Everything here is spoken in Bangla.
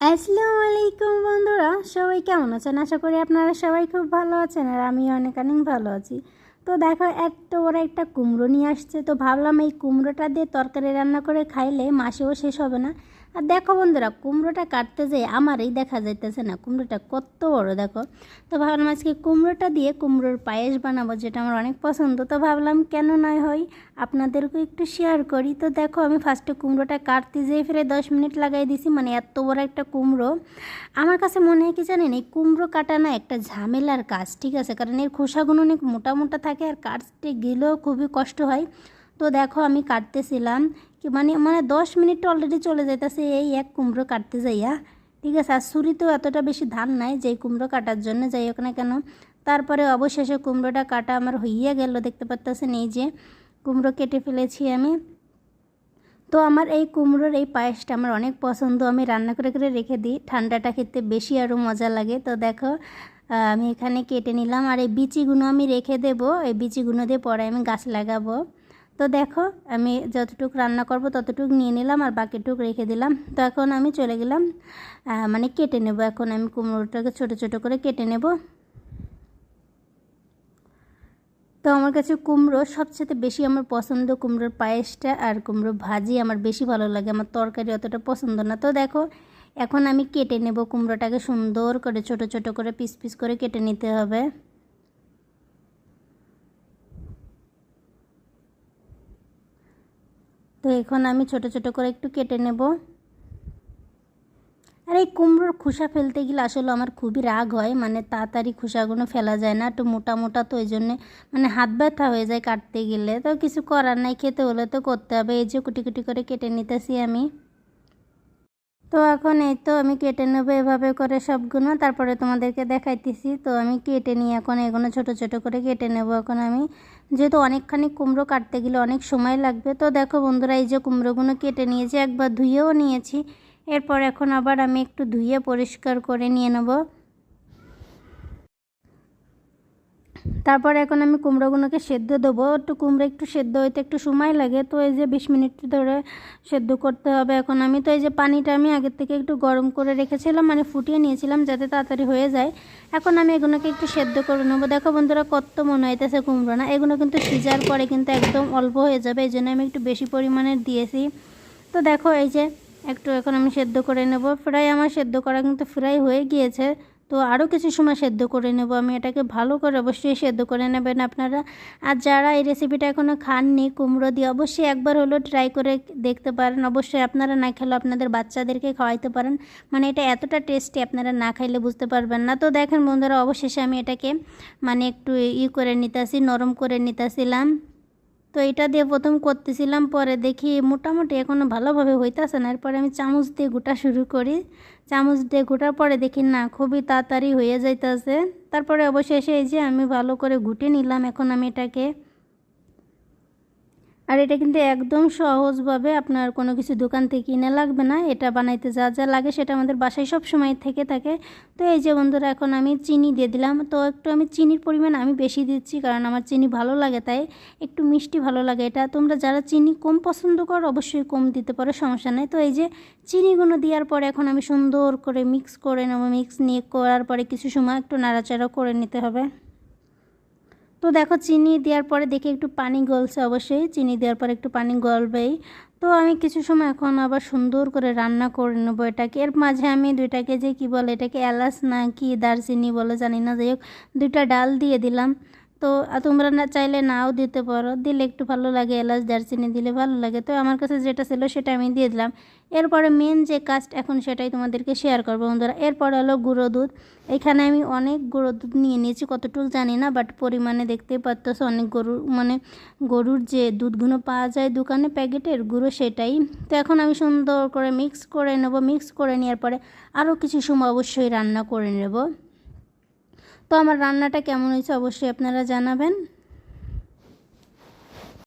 আসসালামু আলাইকুম বন্ধুরা, সবাই কেমন আছেন? আশা করি আপনারা সবাই খুব ভালো আছেন আর আমি অনেক অনেক ভালো আছি। তো দেখো, এত বড় একটা কুমড়ো নিয়ে আসছে। তো ভাবলাম এই কুমড়োটা দিয়ে তরকারি রান্না করে খাইলে মাসেও শেষ হবে না। আর দেখো বন্ধুরা, কুমড়োটা কাটতে যেয়ে আমারই দেখা যাইতেছে না, কুমড়োটা কত বড় দেখো। তো ভাবলাম আজকে কুমড়োটা দিয়ে কুমড়োর পায়েস বানাবো, যেটা আমার অনেক পছন্দ। তো ভাবলাম কেন নয় হয় আপনাদেরকে একটু শেয়ার করি। তো দেখো, আমি ফার্স্টে কুমড়োটা কাটতে যেয়ে ফিরে দশ মিনিট লাগাই দিছি মানে এত বড় একটা কুমড়ো। আমার কাছে মনে হয় কি জানেন, এই কুমড়ো কাটা না একটা ঝামেলার কাজ, ঠিক আছে? কারণ এর খোসাগুলো অনেক মোটা মোটা থাকে, আর কাটতে গেলেও খুবই কষ্ট হয়। তো দেখো আমি কাটতেছিলাম কি মানে মানে দশ মিনিট অলরেডি চলে যেতেছে এই এক কুমড়ো কাটতে যাইয়া। ঠিক আছে, আর ছুরিতেও এতটা বেশি ধান নাই যে কুমড়ো কাটার জন্য, যাই হোক না কেন। তারপরে অবশেষে কুমড়োটা কাটা আমার হইয়া গেল, দেখতে পারতেছেন এই যে কুমড়ো কেটে ফেলেছি আমি। তো আমার এই কুমড়োর এই পায়েসটা আমার অনেক পছন্দ, আমি রান্না করে করে রেখে দিই, ঠান্ডাটা খেতে বেশি আরও মজা লাগে। তো দেখো আমি এখানে কেটে নিলাম, আর এই বিচিগুলো আমি রেখে দেবো, এই বিচিগুলো দিয়ে পরে আমি গাছ লাগাবো। তো দেখো, আমি যতটুকু রান্না করব ততটুকু নিয়ে নিলাম আর বাকিটুকু রেখে দিলাম। তো এখন আমি চলে গেলাম মানে কেটে নেব। এখন আমি কুমড়োটাকে ছোট ছোট করে কেটে নেব। তো আমার কাছে কুমড়ো সবচেয়ে বেশি আমার পছন্দ, কুমড়োর পায়েসটা আর কুমড়ো ভাজি আমার বেশি ভালো লাগে। আমার তরকারি অতটা পছন্দ না। তো দেখো, এখন আমি কেটে নেব কুমড়োটাকে। সুন্দর করে ছোট ছোট করে পিস পিস করে কেটে নিতে হবে। তো এখন আমি ছোট ছোট করে একটু কেটে নেব। আর, এই কুমড়োর খোসা ফেলতে গেলে আসলে আমার খুবই রাগ হয় মানে তাড়াতাড়ি খোসাগুলো ফেলা যায় না, একটু মোটা মোটা তো ওই জন্যে মানে হাত ব্যথা হয়ে যায় কাটতে গেলে। তো কিছু করার নাই, খেতে হলে তো করতে হবে, এই যে কুটি কুটি করে কেটে নিতেছি আমি। তো এখন এই তো আমি কেটে নেব এভাবে করে সবগুলো। তারপরে তোমাদেরকে দেখাইতেছি। তো আমি কেটে নিই এখন এগুলো ছোট ছোট করে কেটে নেব এখন আমি। যেহেতু অনেকখানি কুমড়ো কাটতে গেলে অনেক সময় লাগবে। তো দেখো বন্ধুরা, এই যে কুমড়োগুলো কেটে নিয়েছি, একবার ধুয়েও নিয়েছি। এরপর এখন আবার আমি একটু ধুয়ে পরিষ্কার করে নিয়ে নেব। তারপর এখন আমি কুমড়োগুলোকে সেদ্ধ দেবো। একটু কুমড়ো একটু সেদ্ধ হইতে একটু সময় লাগে। তো এই যে বিশ মিনিট ধরে সেদ্ধ করতে হবে এখন আমি। তো এই যে পানিটা আমি আগের থেকে একটু গরম করে রেখেছিলাম মানে ফুটিয়ে নিয়েছিলাম যাতে তাড়াতাড়ি হয়ে যায়। এখন আমি এগুলোকে একটু সেদ্ধ করে নেব। দেখো বন্ধুরা কত মনে হইতেছে কুমড়ো না? এগুলো কিন্তু সিজার পরে কিন্তু একদম অল্প হয়ে যাবে। এই জন্য আমি একটু বেশি পরিমাণের দিয়েছি। তো দেখো এই যে একটু এখন আমি সেদ্ধ করে নেব। ফ্রাই আমার সেদ্ধ করা কিন্তু ফ্রাই হয়ে গিয়েছে। তো আরও কিছু সময় সেদ্ধ করে নেব। আমি এটাকে ভালো করে অবশ্যই সেদ্ধ করে নেবেন আপনারা। আর যারা এই রেসিপিটা এখনও খাননি, কুমড়ো দিয়ে অবশ্যই একবার হলেও ট্রাই করে দেখতে পারেন। অবশ্যই আপনারা না খেলে আপনাদের বাচ্চাদেরকে খাওয়াইতে পারেন। মানে এটা এতটা টেস্টি আপনারা না খাইলে বুঝতে পারবেন না। তো দেখেন বন্ধুরা, অবশেষে আমি এটাকে মানে একটু ই করে নিতেছি, নরম করে নিতেছিলাম। তো এটা দিয়ে প্রথম করতেছিলাম, পরে দেখি মোটামুটি এখনও ভালোভাবে হইতেছে না। এরপরে আমি চামচ দিয়ে গোটা শুরু করি। চামচ দিয়ে গোটার পরে দেখি না, খুবই তাড়াতাড়ি হয়ে যাইতেছে। তারপরে অবশেষে এই যে আমি ভালো করে ঘুটে নিলাম, এখন আমি এটাকে আর এটা কিন্তু একদম সহজভাবে আপনার কোনো কিছু দোকান থেকে কিনে লাগবে না। এটা বানাইতে যা যা লাগে সেটা আমাদের বাসায় সব সময় থেকে থাকে। তো এই যে বন্ধুরা, এখন আমি চিনি দিয়ে দিলাম। তো একটু আমি চিনির পরিমাণ আমি বেশি দিচ্ছি কারণ আমার চিনি ভালো লাগে তাই একটু মিষ্টি ভালো লাগে এটা। তোমরা যারা চিনি কম পছন্দ করো অবশ্যই কম দিতে পারো, সমস্যা নেই। তো এই যে চিনিগুলো দেওয়ার পরে এখন আমি সুন্দর করে মিক্স করে নেব। মিক্স নিয়ে করার পরে কিছু সময় একটু নাড়াচাড়া করে নিতে হবে। তো দেখো চিনি দেওয়ার পরে দেখি একটু পানি গলছে অবশ্যই। চিনি দেওয়ার পরে একটু পানি গলবেই। তো আমি কিছু সময় এখন আবার সুন্দর করে রান্না করে নেব এটাকে। এর মাঝে আমি দুইটাকে যে কি বলে এটাকে এলাচ না কি দারচিনি বলে জানি না, যাই হোক, দুইটা ডাল দিয়ে দিলাম। তো তোমরা না চাইলে নাও দিতে পারো। দিলে একটু ভালো লাগে, এলাচ, দারচিনি দিলে ভালো লাগে। তো আমার কাছে যেটা ছিল সেটা আমি দিয়ে দিলাম। এরপরে মেন যে কাজটা এখন সেটাই তোমাদেরকে শেয়ার করব বন্ধুরা। এরপর হলো গুঁড়ো দুধ। এখানে আমি অনেক গুঁড়ো দুধ নিয়ে নিয়েছি, কতটুকু জানি না বাট পরিমাণে দেখতেই পারতেছো অনেক গরুর মানে গরুর যে দুধগুলো পাওয়া যায় দোকানে প্যাকেটের গুঁড়ো সেটাই। তো এখন আমি সুন্দর করে মিক্স করে নেব। মিক্স করে নেওয়ার পরে আরও কিছু সময় অবশ্যই রান্না করে নেব। তো আমার রান্নাটা কেমন হয়েছে অবশ্যই আপনারা জানাবেন।